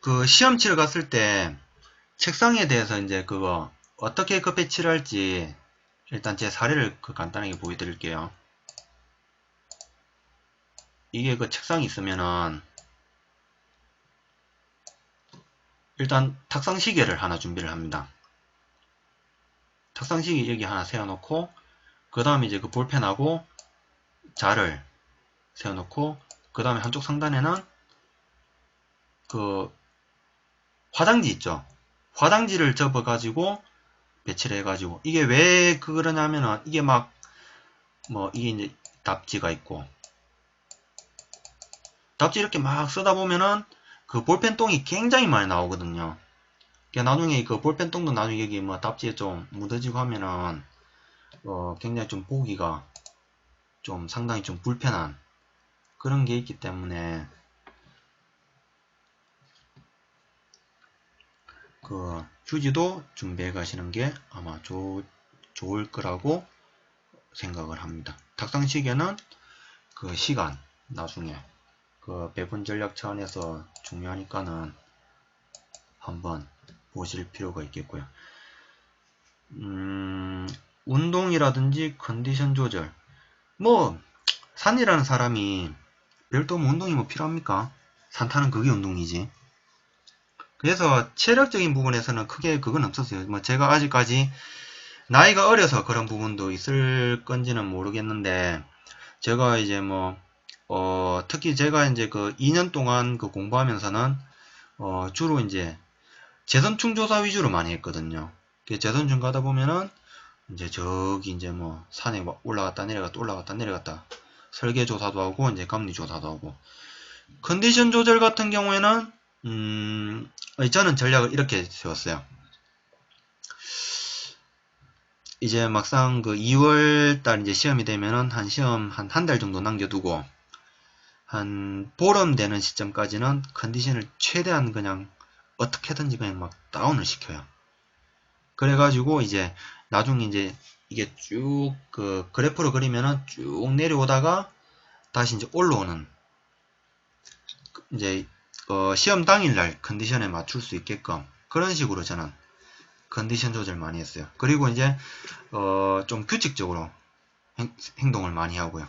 그 시험 치러 갔을 때 책상에 대해서 이제 그거 어떻게 그 배치를 할지 일단 제 사례를 그 간단하게 보여드릴게요. 이게 그 책상이 있으면은 일단 탁상 시계를 하나 준비를 합니다. 탁상 시계 여기 하나 세워놓고 그 다음에 이제 그 볼펜하고 자를 세워놓고 그 다음에 한쪽 상단에는 그 화장지 있죠. 화장지를 접어가지고 배치를 해가지고 이게 왜 그러냐면은 이게 막 뭐 이게 이제 답지가 있고 답지 이렇게 막 쓰다 보면은 그 볼펜 똥이 굉장히 많이 나오거든요. 그러니까 나중에 그 볼펜 똥도 나중에 여기 뭐 답지에 좀 묻어지고 하면은 어 굉장히 좀 보기가 좀 상당히 좀 불편한 그런 게 있기 때문에 그 휴지도 준비해 가시는 게 아마 좋, 좋을 거라고 생각을 합니다. 탁상시계는 그 시간 나중에 그 배분 전략 차원에서 중요하니까는 한번 보실 필요가 있겠고요. 음, 운동이라든지 컨디션 조절 뭐 산이라는 사람이 별도 뭐 운동이 뭐 필요합니까? 산 타는 그게 운동이지. 그래서 체력적인 부분에서는 크게 그건 없었어요. 뭐 제가 아직까지 나이가 어려서 그런 부분도 있을 건지는 모르겠는데 제가 이제 뭐 어, 특히 제가 이제 그 2년 동안 그 공부하면서는 어, 주로 이제 재선충 조사 위주로 많이 했거든요. 재선충 가다 보면은 이제 저기 이제 뭐 산에 막 올라갔다 내려갔다 올라갔다 내려갔다 설계 조사도 하고 이제 감리 조사도 하고 컨디션 조절 같은 경우에는 음, 저는 전략을 이렇게 세웠어요. 이제 막상 그 2월달 이제 시험이 되면은 한 시험 한 한 달 정도 남겨두고 한 보름 되는 시점까지는 컨디션을 최대한 그냥 어떻게든지 그냥 막 다운을 시켜요. 그래가지고 이제 나중에 이제 이게 쭉 그 그래프로 그리면은 쭉 내려오다가 다시 이제 올라오는 이제 어 시험 당일날 컨디션에 맞출 수 있게끔 그런 식으로 저는 컨디션 조절 많이 했어요. 그리고 이제 어 좀 규칙적으로 행, 동을 많이 하고요.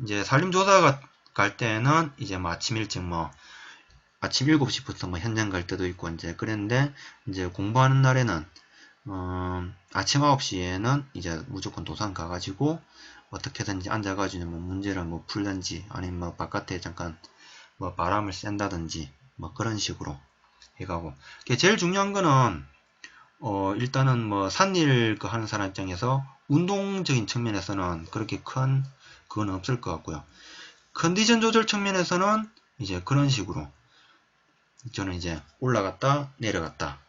이제 산림조사가 갈 때는 이제 뭐 아침 일찍 뭐 아침 7시부터 뭐 현장 갈 때도 있고 이제 그랬는데 이제 공부하는 날에는 어, 아침 9시에는 이제 무조건 도산 가가지고 어떻게든지 앉아가지고 뭐 문제를 뭐 풀든지 아니면 뭐 바깥에 잠깐 뭐 바람을 쐰다든지 뭐 그런 식으로 해가고 제일 중요한 거는 어 일단은 뭐 산일 그 하는 사람 입장에서 운동적인 측면에서는 그렇게 큰 그건 없을 것 같고요 컨디션 조절 측면에서는 이제 그런 식으로 저는 이제 올라갔다 내려갔다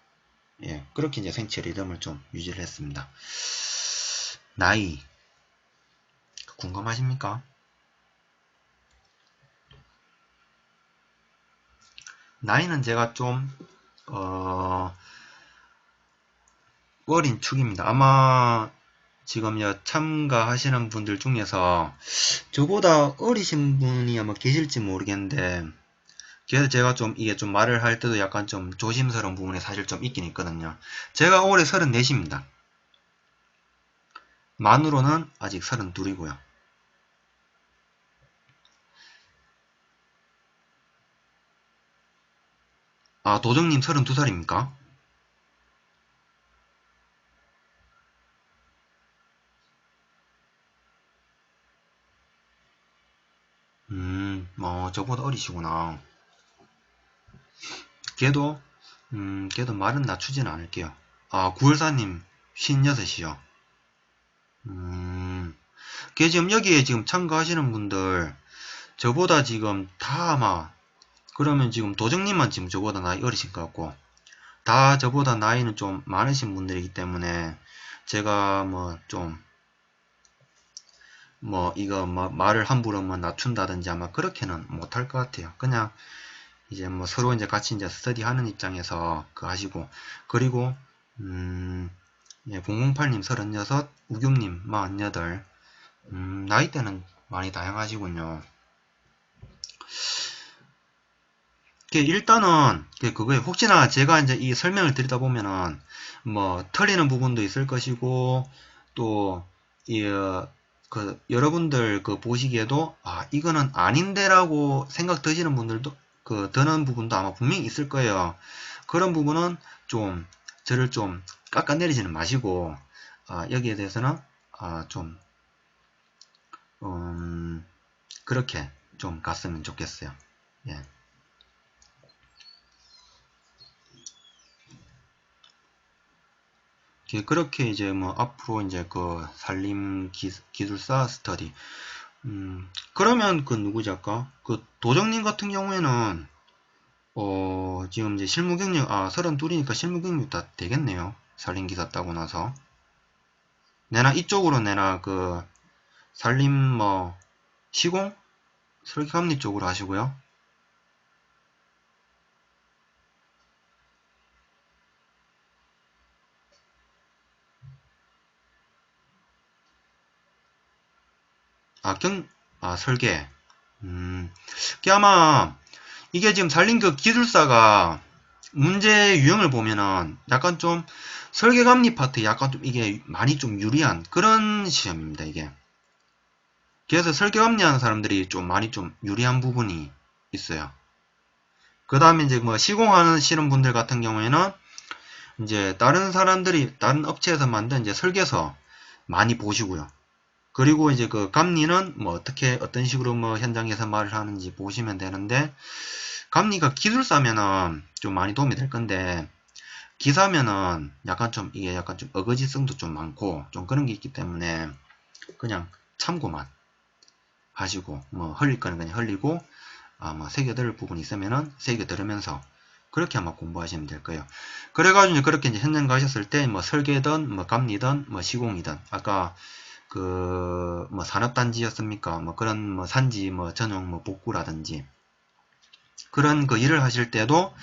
예, 그렇게 이제 생체 리듬을 좀 유지를 했습니다. 나이 궁금하십니까? 나이는 제가 좀 어, 어린 축입니다. 아마 지금 참가하시는 분들 중에서 저보다 어리신 분이 아마 계실지 모르겠는데 그래서 제가 좀 이게 좀 말을 할 때도 약간 좀 조심스러운 부분이 사실 좀 있긴 있거든요. 제가 올해 34입니다. 만으로는 아직 32이고요. 아, 도정님 32살입니까? 음, 뭐, 저보다 어리시구나. 걔도 음 걔도 말은 낮추진 않을게요 아 9월사님 56이요 음, 걔 지금 여기에 지금 참가하시는 분들 저보다 지금 다 아마 그러면 지금 도정님만 지금 저보다 나이 어리신 것 같고 다 저보다 나이는 좀 많으신 분들이기 때문에 제가 뭐 좀뭐 뭐 이거 뭐 말을 함부로 뭐 낮춘다든지 아마 그렇게는 못할 것 같아요. 그냥 이제 뭐 서로 이제 같이 이제 스터디 하는 입장에서 그 하시고 그리고 음 예, 008님 36 우겸님 48 음, 나이대는 많이 다양하시군요 그 일단은 그 그거에 혹시나 제가 이제 이 설명을 드리다 보면은 뭐 틀리는 부분도 있을 것이고 또이 어, 그 여러분들 그 보시기에도 아 이거는 아닌데라고 생각 드시는 분들도 그 드는 부분도 아마 분명히 있을 거예요. 그런 부분은 좀 저를 좀 깎아내리지는 마시고 아, 여기에 대해서는 아, 좀 음, 그렇게 좀 갔으면 좋겠어요. 예. 그렇게 이제 뭐 앞으로 이제 그 산림 기, 술사 스터디. 음, 그러면 그 누구지 아까 그 도정님 같은 경우에는 어 지금 이제 실무 경력 아 32이니까 실무 경력 다 되겠네요. 산림 기사 따고 나서. 내나 이쪽으로 내나 그 산림 뭐 시공? 설계감리 쪽으로 하시고요 아, 경, 아, 설계. 음, 그 아마, 이게 지금 살린 그 기술사가 문제 유형을 보면은 약간 좀 설계 감리 파트 약간 좀 이게 많이 좀 유리한 그런 시험입니다, 이게. 그래서 설계 감리 하는 사람들이 좀 많이 좀 유리한 부분이 있어요. 그 다음에 이제 뭐 시공하는 시는 분들 같은 경우에는 이제 다른 사람들이 다른 업체에서 만든 이제 설계서 많이 보시고요. 그리고 이제 그 감리는 뭐 어떻게 어떤 식으로 뭐 현장에서 말을 하는지 보시면 되는데 감리가 기술사면은 좀 많이 도움이 될 건데 기사면은 약간 좀 이게 약간 좀 어거지성도 좀 많고 좀 그런 게 있기 때문에 그냥 참고만 하시고 뭐 흘릴 거는 그냥 흘리고 아뭐 새겨들 부분이 있으면은 새겨 들으면서 그렇게 아마 공부하시면 될 거예요. 그래가지고 그렇게 이제 현장 가셨을 때 뭐 설계든 뭐 감리든 뭐 시공이든 아까 그, 뭐, 산업단지였습니까? 뭐, 그런, 뭐, 산지, 뭐, 전용, 뭐, 복구라든지. 그런 그 일을 하실 때도,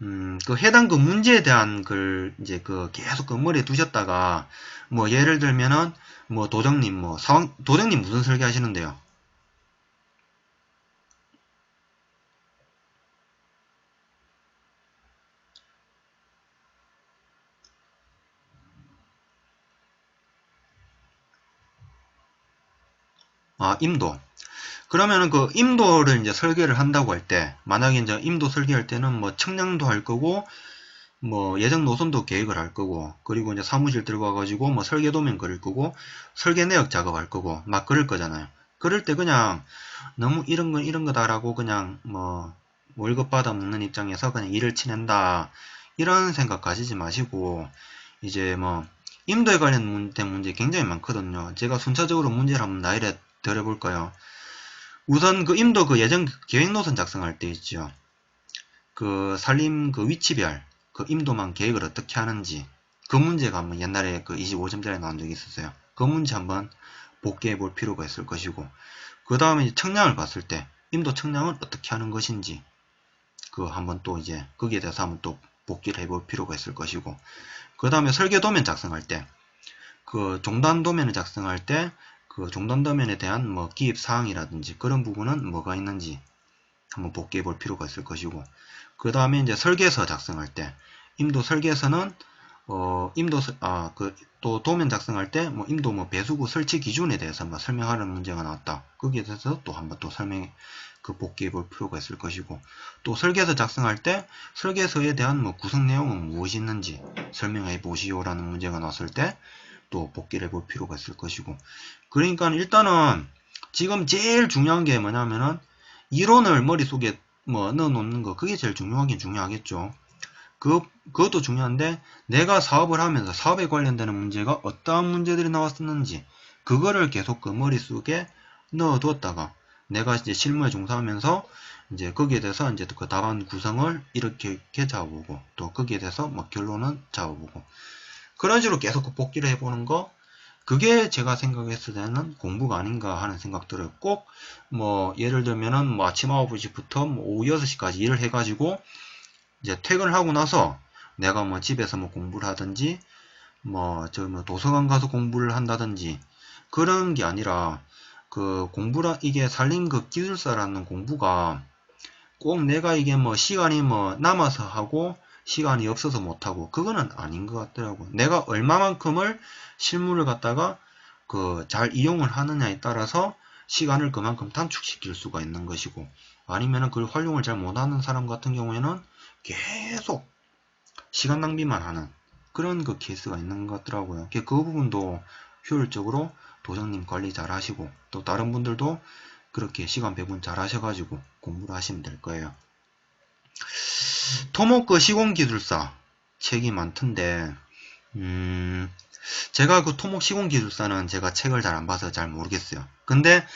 음, 그 해당 그 문제에 대한 글, 이제 그 계속 그 머리에 두셨다가, 뭐, 예를 들면은, 뭐, 도정님, 뭐, 사왕, 도정님 무슨 설계 하시는데요? 아, 임도. 그러면은 그 임도를 이제 설계를 한다고 할 때, 만약에 이제 임도 설계할 때는 뭐 측량도 할 거고, 뭐 예정 노선도 계획을 할 거고, 그리고 이제 사무실 들어가가지고 뭐 설계 도면 그릴 거고, 설계 내역 작업할 거고, 막 그럴 거잖아요. 그럴 때 그냥 너무 이런 건 이런 거다라고 그냥 뭐 월급 받아 먹는 입장에서 그냥 일을 치낸다. 이런 생각 가지지 마시고, 이제 뭐 임도에 관련된 문제 굉장히 많거든요. 제가 순차적으로 문제를 한번 나열해 드려볼까요? 우선 그 임도 그 예정 계획 노선 작성할 때 있죠. 그 산림 그 위치별 그 임도만 계획을 어떻게 하는지 그 문제가 한번 옛날에 그 25점짜리 나온 적이 있었어요. 그 문제 한번 복귀해 볼 필요가 있을 것이고 그 다음에 청량을 봤을 때 임도 청량을 어떻게 하는 것인지 그 한번 또 이제 거기에 대해서 한번 또 복귀를 해볼 필요가 있을 것이고 그 다음에 설계 도면 작성할 때 그 종단 도면을 작성할 때 그 종단도면에 대한 뭐 기입 사항이라든지 그런 부분은 뭐가 있는지 한번 복귀해 볼 필요가 있을 것이고 그 다음에 이제 설계서 작성할 때 임도 설계서는 어 임도 아 그 또 도면 작성할 때 뭐 임도 뭐 배수구 설치 기준에 대해서 뭐 설명하는 문제가 나왔다. 거기에 대해서 또 한번 또 설명 그 복귀해 볼 필요가 있을 것이고 또 설계서 작성할 때 설계서에 대한 뭐 구성 내용은 무엇이 있는지 설명해 보시오라는 문제가 나왔을 때 또 복귀를 해 볼 필요가 있을 것이고 그러니까 일단은 지금 제일 중요한 게 뭐냐면은 이론을 머릿속에 뭐 넣어놓는 거 그게 제일 중요하긴 중요하겠죠. 그, 그것도 중요한데 내가 사업을 하면서 사업에 관련되는 문제가 어떠한 문제들이 나왔었는지 그거를 계속 그 머릿속에 넣어두었다가 내가 이제 실무에 종사하면서 이제 거기에 대해서 이제 그 답안 구성을 이렇게, 이렇게 잡아보고 또 거기에 대해서 뭐 결론은 잡아보고 그런 식으로 계속 복귀를 해보는 거 그게 제가 생각했을 때는 공부가 아닌가 하는 생각 들어요. 꼭, 뭐, 예를 들면은, 뭐, 아침 9시부터 뭐 오후 6시까지 일을 해가지고, 이제 퇴근을 하고 나서, 내가 뭐 집에서 뭐 공부를 하든지, 뭐, 저, 뭐, 도서관 가서 공부를 한다든지, 그런 게 아니라, 그 공부라, 이게 살림 그 기술사라는 공부가, 꼭 내가 이게 뭐 시간이 뭐 남아서 하고 시간이 없어서 못하고 그거는 아닌 것 같더라고. 내가 얼마만큼을 실물을 갖다가 그 잘 이용을 하느냐에 따라서 시간을 그만큼 단축시킬 수가 있는 것이고 아니면은 그걸 활용을 잘 못하는 사람 같은 경우에는 계속 시간 낭비만 하는 그런 그 케이스가 있는 것 같더라고요. 그 부분도 효율적으로 도장님 관리 잘 하시고 또 다른 분들도 그렇게 시간 배분 잘 하셔가지고 공부를 하시면 될 거예요. 토목그 시공기술사 책이 많던데 음 제가 그 토목 시공기술사는 제가 책을 잘 안 봐서 잘 모르겠어요. 근데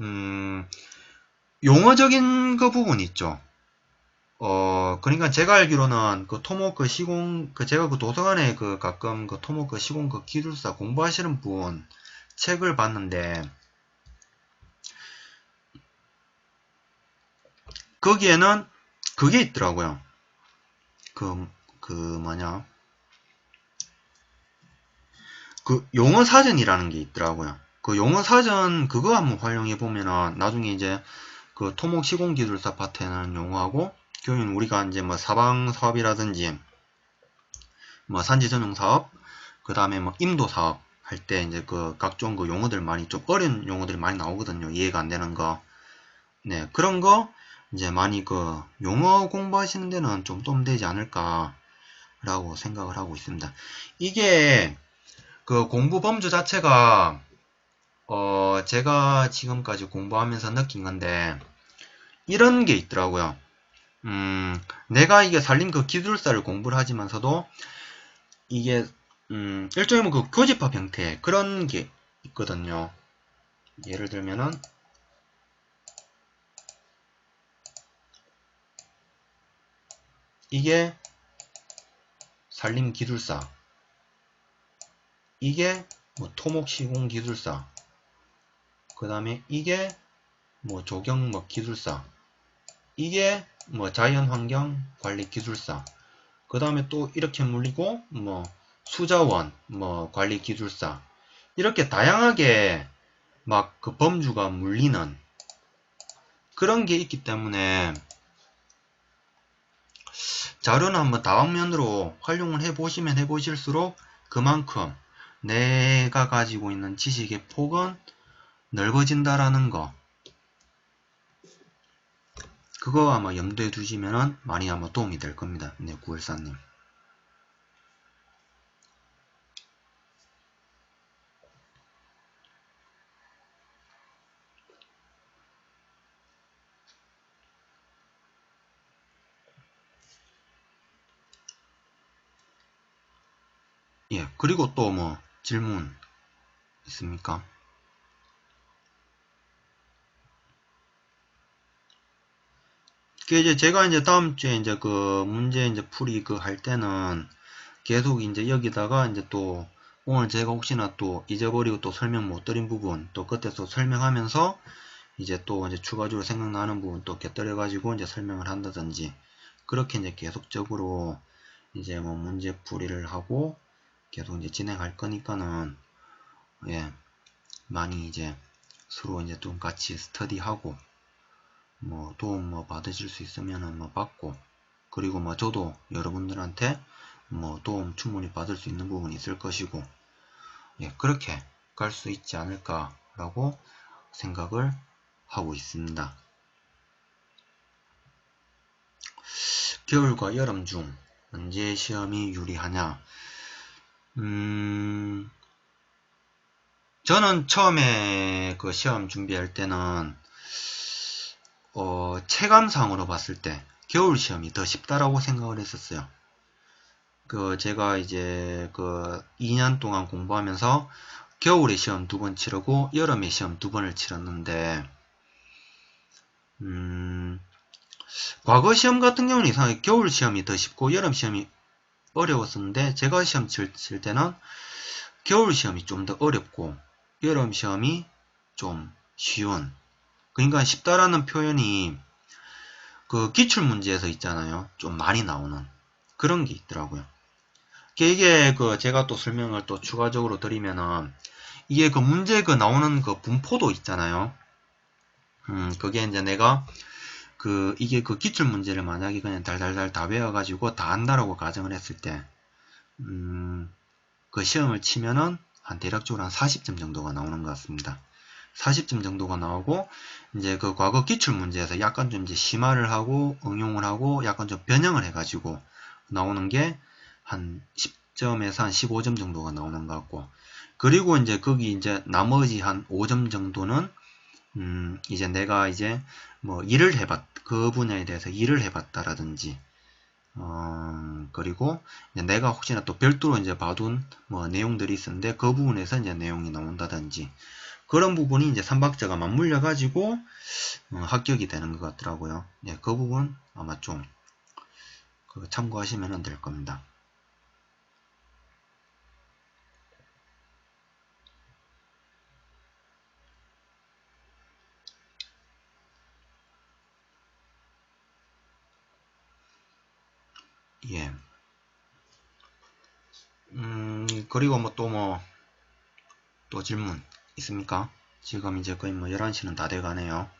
음 용어적인 그 부분 있죠. 어 그러니까 제가 알기로는 그 토목 그 시공 그 제가 그 도서관에 그 가끔 그 토목 그 시공 그 기술사 공부하시는 분 책을 봤는데 거기에는 그게 있더라고요. 그, 그, 뭐냐. 그 용어 사전이라는 게 있더라고요. 그 용어 사전 그거 한번 활용해 보면은 나중에 이제 그 토목 시공 기술사 파트에는 용어하고 교인 우리가 이제 뭐 사방 사업이라든지 뭐 산지 전용 사업 그 다음에 뭐 임도 사업 할 때 이제 그 각종 그 용어들 많이 좀 어려운 용어들이 많이 나오거든요. 이해가 안 되는 거. 네, 그런 거 이제 많이 그 용어 공부하시는 데는 좀 도움되지 않을까 라고 생각을 하고 있습니다. 이게 그 공부 범주 자체가 어 제가 지금까지 공부하면서 느낀 건데 이런 게 있더라고요. 음 내가 이게 살림 그 기술사를 공부를 하지만서도 이게 음 일종의 뭐 그 교집합 형태 그런 게 있거든요. 예를 들면은 이게 산림 기술사. 이게 뭐 토목 시공 기술사. 그 다음에 이게 뭐 조경 뭐 기술사. 이게 뭐 자연 환경 관리 기술사. 그 다음에 또 이렇게 물리고 뭐 수자원 뭐 관리 기술사. 이렇게 다양하게 막 그 범주가 물리는 그런 게 있기 때문에 자료는 한번 다방면으로 활용을 해보시면 해보실수록 그만큼 내가 가지고 있는 지식의 폭은 넓어진다라는 거 그거 아마 염두에 두시면 많이 아마 도움이 될 겁니다. 네, 구일사님. 예, 그리고 또 뭐 질문 있습니까? 그 이제 제가 이제 다음 주에 이제 그 문제 이제 풀이 그 할 때는 계속 이제 여기다가 이제 또 오늘 제가 혹시나 또 잊어버리고 또 설명 못 드린 부분 또 그때서 설명하면서 이제 또 이제 추가적으로 생각나는 부분 또 곁들여 가지고 이제 설명을 한다든지 그렇게 이제 계속적으로 이제 뭐 문제 풀이를 하고 계속 이제 진행할 거니까는 예 많이 이제 서로 이제 좀 같이 스터디하고 뭐 도움 뭐 받으실 수 있으면은 뭐 받고 그리고 뭐 저도 여러분들한테 뭐 도움 충분히 받을 수 있는 부분이 있을 것이고 예 그렇게 갈 수 있지 않을까 라고 생각을 하고 있습니다. 겨울과 여름 중 언제 시험이 유리하냐 음, 저는 처음에 그 시험 준비할 때는 어, 체감상으로 봤을 때 겨울 시험이 더 쉽다라고 생각을 했었어요. 그 제가 이제 그 2년 동안 공부하면서 겨울에 시험 두 번 치르고 여름에 시험 두 번을 치렀는데 음, 과거 시험 같은 경우는 이상하게 겨울 시험이 더 쉽고 여름 시험이 어려웠었는데 제가 시험 칠, 칠 때는 겨울 시험이 좀 더 어렵고 여름 시험이 좀 쉬운 그러니까 쉽다라는 표현이 그 기출문제에서 있잖아요. 좀 많이 나오는 그런 게 있더라고요. 이게 그 제가 또 설명을 또 추가적으로 드리면은 이게 그 문제 그 나오는 그 분포도 있잖아요. 음 그게 이제 내가 그 이게 그 기출 문제를 만약에 그냥 달달달 다 외워가지고 다 안다라고 가정을 했을 때, 음, 그 시험을 치면은 한 대략적으로 한 40점 정도가 나오는 것 같습니다. 40점 정도가 나오고 이제 그 과거 기출 문제에서 약간 좀 이제 심화를 하고 응용을 하고 약간 좀 변형을 해가지고 나오는 게 한 10점에서 한 15점 정도가 나오는 것 같고 그리고 이제 거기 이제 나머지 한 5점 정도는 음 이제 내가 이제 뭐 일을 해봤 그 분야에 대해서 일을 해봤다라든지 어 그리고 내가 혹시나 또 별도로 이제 봐둔 뭐 내용들이 있었는데 그 부분에서 이제 내용이 나온다든지 그런 부분이 이제 삼박자가 맞물려 가지고 어, 합격이 되는 것 같더라고요. 예, 그 부분 아마 좀그 참고하시면 될 겁니다. 예. 음, 그리고 뭐 또 뭐, 또 질문 있습니까? 지금 이제 거의 뭐 11시는 다 돼가네요.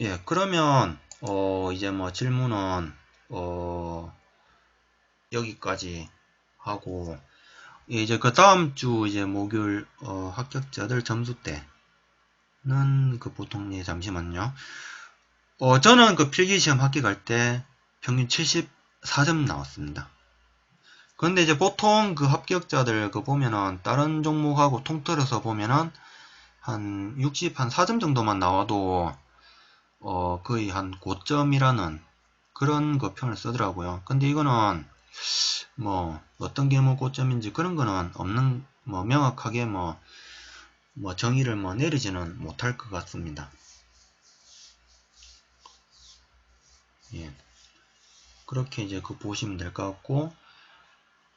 예, 그러면, 어, 이제 뭐 질문은, 어, 여기까지 하고, 이제 그 다음 주 이제 목요일, 어, 합격자들 점수 때, 그 보통 예 잠시만요. 어 저는 그 필기 시험 합격 할 때 평균 74점 나왔습니다. 근데 이제 보통 그 합격자들 그 보면은 다른 종목하고 통틀어서 보면은 한 60, 한 4점 정도만 나와도 어 거의 한 고점이라는 그런 그 표현을 쓰더라고요. 근데 이거는 뭐 어떤 게 뭐 고점인지 그런 거는 없는 뭐 명확하게 뭐 뭐 정의를 뭐 내리지는 못할 것 같습니다. 예. 그렇게 이제 그 보시면 될 것 같고,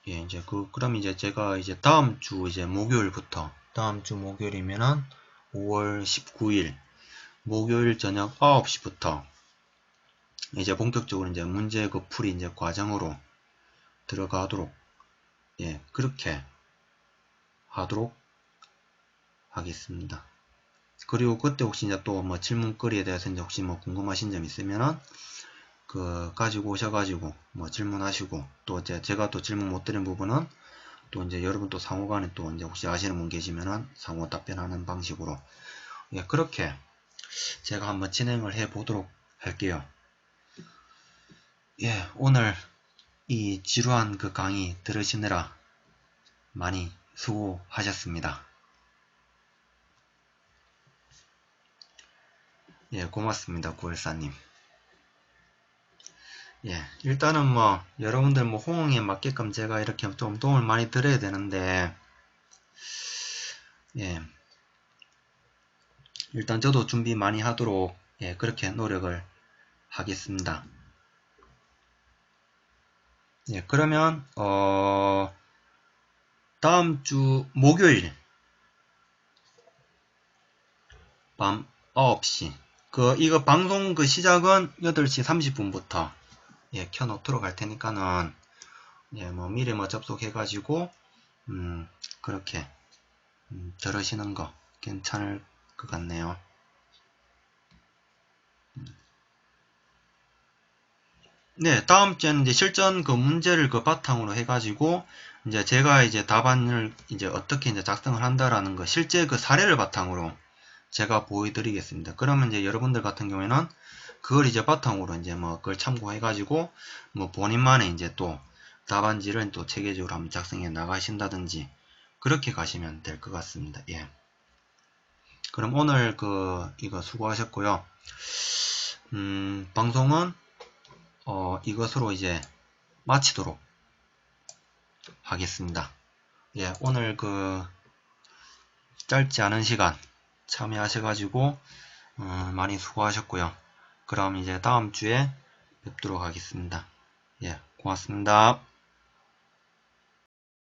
예, 이제 그, 그럼 이제 제가 이제 다음 주 이제 목요일부터, 다음 주 목요일이면은 5월 19일, 목요일 저녁 9시부터 이제 본격적으로 이제 문제 그 풀이 이제 과정으로 들어가도록, 예, 그렇게 하도록 하겠습니다. 그리고 그때 혹시 이제 또 뭐 질문거리에 대해서 이제 혹시 뭐 궁금하신 점 있으면은 그 가지고 오셔가지고 뭐 질문하시고 또 이제 제가 또 질문 못 드린 부분은 또 이제 여러분 또 상호간에 또 이제 혹시 아시는 분 계시면은 상호 답변하는 방식으로 예 그렇게 제가 한번 진행을 해 보도록 할게요. 예 오늘 이 지루한 그 강의 들으시느라 많이 수고하셨습니다. 예, 고맙습니다. 구일사님. 예, 일단은 뭐, 여러분들 뭐, 호응에 맞게끔 제가 이렇게 좀 도움을 많이 드려야 되는데, 예, 일단 저도 준비 많이 하도록, 예, 그렇게 노력을 하겠습니다. 예, 그러면, 어, 다음 주 목요일, 밤 9시, 그 이거 방송 그 시작은 8시 30분부터 예, 켜놓도록 할 테니까는 예, 뭐 미리 뭐 접속해 가지고 음, 그렇게 음, 들으시는 거 괜찮을 것 같네요. 네, 다음 주에는 이제 실전 그 문제를 그 바탕으로 해가지고 이제 제가 이제 답안을 이제 어떻게 이제 작성을 한다라는 거 실제 그 사례를 바탕으로 제가 보여드리겠습니다. 그러면 이제 여러분들 같은 경우에는 그걸 이제 바탕으로 이제 뭐 그걸 참고해 가지고 뭐 본인만의 이제 또 답안지를 또 체계적으로 한번 작성해 나가신다든지 그렇게 가시면 될 것 같습니다. 예. 그럼 오늘 그 이거 수고하셨고요. 음, 방송은 어, 이것으로 이제 마치도록 하겠습니다. 예, 오늘 그 짧지 않은 시간 참여하셔가지고 어, 많이 수고하셨고요. 그럼 이제 다음 주에 뵙도록 하겠습니다. 예, 고맙습니다.